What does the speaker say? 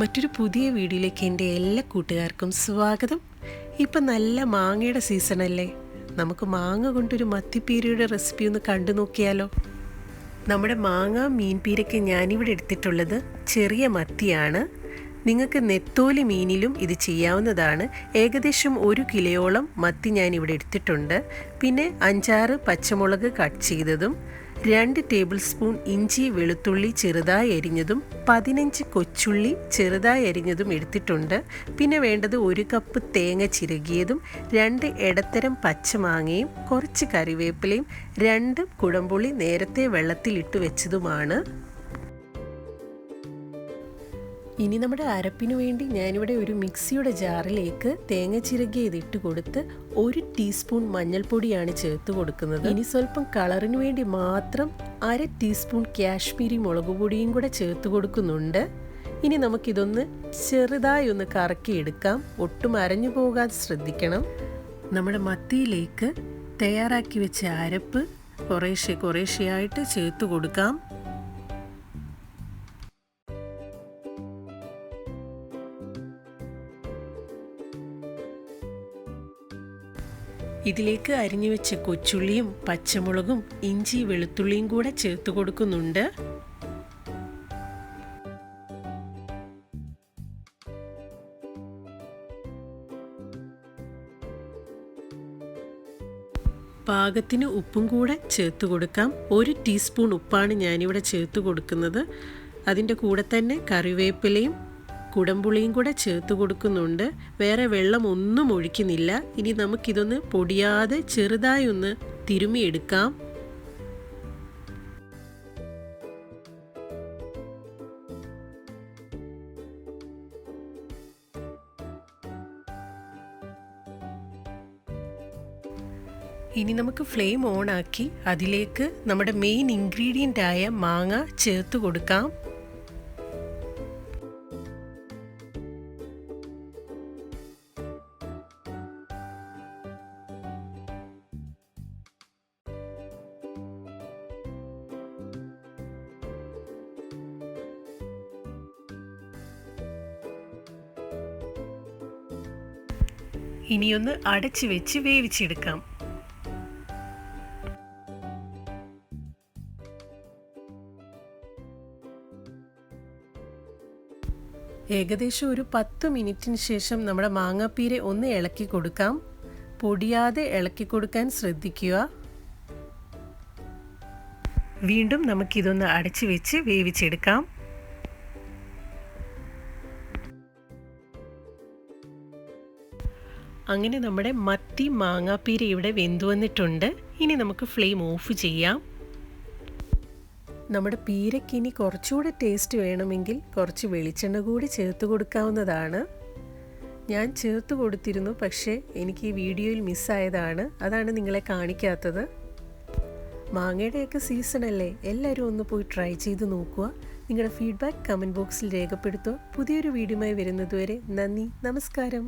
മറ്റൊരു പുതിയ വീഡിയോയിലേക്ക് എന്റെ എല്ലാ കൂട്ടുകാർക്കും സ്വാഗതം. ഇപ്പം നല്ല മാങ്ങയുടെ സീസണല്ലേ നമുക്ക് മാങ്ങ കൊണ്ടൊരു മത്തിപ്പീരയുടെ റെസിപ്പി ഒന്ന് കണ്ടു നോക്കിയാലോ? നമ്മുടെ മാങ്ങ മീൻപീരയ്ക്ക് ഞാനിവിടെ എടുത്തിട്ടുള്ളത് ചെറിയ മത്തിയാണ്. നിങ്ങൾക്ക് നെത്തോലി മീനിലും ഇത് ചെയ്യാവുന്നതാണ്. ഏകദേശം ഒരു കിലോയോളം മത്തി ഞാനിവിടെ എടുത്തിട്ടുണ്ട്. പിന്നെ അഞ്ചാറ് പച്ചമുളക് കട്ട് ചെയ്തതും രണ്ട് ടേബിൾ സ്പൂൺ ഇഞ്ചി വെളുത്തുള്ളി ചെറുതായി അരിഞ്ഞതും പതിനഞ്ച് കൊച്ചുള്ളി ചെറുതായി അരിഞ്ഞതും എടുത്തിട്ടുണ്ട്. പിന്നെ വേണ്ടത് ഒരു കപ്പ് തേങ്ങ ചിരകിയതും രണ്ട് ഇടത്തരം പച്ചമാങ്ങയും കുറച്ച് കറിവേപ്പിലയും രണ്ട് കുടംപുളി നേരത്തെ വെള്ളത്തിലിട്ട് വെച്ചതുമാണ്. ഇനി നമ്മുടെ അരപ്പിന് വേണ്ടി ഞാനിവിടെ ഒരു മിക്സിയുടെ ജാറിലേക്ക് തേങ്ങ ചിരകിയത് ഇട്ട് കൊടുത്ത് ഒരു ടീസ്പൂൺ മഞ്ഞൾപ്പൊടിയാണ് ചേർത്ത് കൊടുക്കുന്നത്. ഇനി സ്വല്പം കളറിന് വേണ്ടി മാത്രം അര ടീസ്പൂൺ കാശ്മീരി മുളക് പൊടിയും കൂടെ ചേർത്ത് കൊടുക്കുന്നുണ്ട്. ഇനി നമുക്കിതൊന്ന് ചെറുതായി ഒന്ന് കറക്കിയെടുക്കാം ഒട്ടും അരഞ്ഞു പോകാതെ ശ്രദ്ധിക്കണം. നമ്മുടെ മത്തിയിലേക്ക് തയ്യാറാക്കി വെച്ച അരപ്പ് കുറേശ്ശെ കുറേശ്ശെയായിട്ട് ചേർത്ത് കൊടുക്കാം. ഇതിലേക്ക് അരിഞ്ഞു വെച്ച കൊച്ചുള്ളിയും പച്ചമുളകും ഇഞ്ചി വെളുത്തുള്ളിയും കൂടെ ചേർത്ത് കൊടുക്കുന്നുണ്ട്. പാകത്തിന് ഉപ്പും കൂടെ ചേർത്ത് കൊടുക്കാം. ഒരു ടീസ്പൂൺ ഉപ്പാണ് ഞാനിവിടെ ചേർത്ത് കൊടുക്കുന്നത്. അതിന്റെ കൂടെ തന്നെ കറിവേപ്പിലയും കുടംപുളിയും കൂടെ ചേർത്ത് കൊടുക്കുന്നുണ്ട്. വേറെ വെള്ളം ഒന്നും ഒഴിക്കുന്നില്ല. ഇനി നമുക്കിതൊന്ന് പൊടിയാതെ ചെറുതായി ഒന്ന് തിരുമിയെടുക്കാം ഇനി നമുക്ക് ഫ്ലെയിം ഓൺ ആക്കി അതിലേക്ക് നമ്മുടെ മെയിൻ ഇൻഗ്രീഡിയന്റ് ആയ മാങ്ങ ചേർത്ത് കൊടുക്കാം. ഇനിയൊന്ന് അടച്ചു വെച്ച് വേവിച്ചെടുക്കാം. ഏകദേശം ഒരു പത്ത് മിനിറ്റിന് ശേഷം നമ്മുടെ മാങ്ങാപ്പീര ഒന്ന് ഇളക്കി കൊടുക്കാം. പൊടിയാതെ ഇളക്കി കൊടുക്കാൻ ശ്രദ്ധിക്കുക. വീണ്ടും നമുക്കിതൊന്ന് അടച്ചു വെച്ച് വേവിച്ചെടുക്കാം. അങ്ങനെ നമ്മുടെ മത്തി മാങ്ങാപ്പീര ഇവിടെ വെന്തു വന്നിട്ടുണ്ട്. ഇനി നമുക്ക് ഫ്ലെയിം ഓഫ് ചെയ്യാം. നമ്മുടെ പീരയ്ക്ക് ഇനി കുറച്ചുകൂടെ ടേസ്റ്റ് വേണമെങ്കിൽ കുറച്ച് വെളിച്ചെണ്ണ കൂടി ചേർത്ത് കൊടുക്കാവുന്നതാണ്. ഞാൻ ചേർത്ത് കൊടുത്തിരുന്നു പക്ഷേ എനിക്ക് ഈ വീഡിയോയിൽ മിസ്സായതാണ് അതാണ് നിങ്ങളെ കാണിക്കാത്തത്. മാങ്ങയുടെയൊക്കെ സീസൺ അല്ലേ? എല്ലാവരും ഒന്ന് പോയി ട്രൈ ചെയ്ത് നോക്കുക. നിങ്ങളുടെ ഫീഡ്ബാക്ക് കമന്റ് ബോക്സിൽ രേഖപ്പെടുത്തുക. പുതിയൊരു വീഡിയോയുമായി വരുന്നതുവരെ നന്ദി നമസ്കാരം.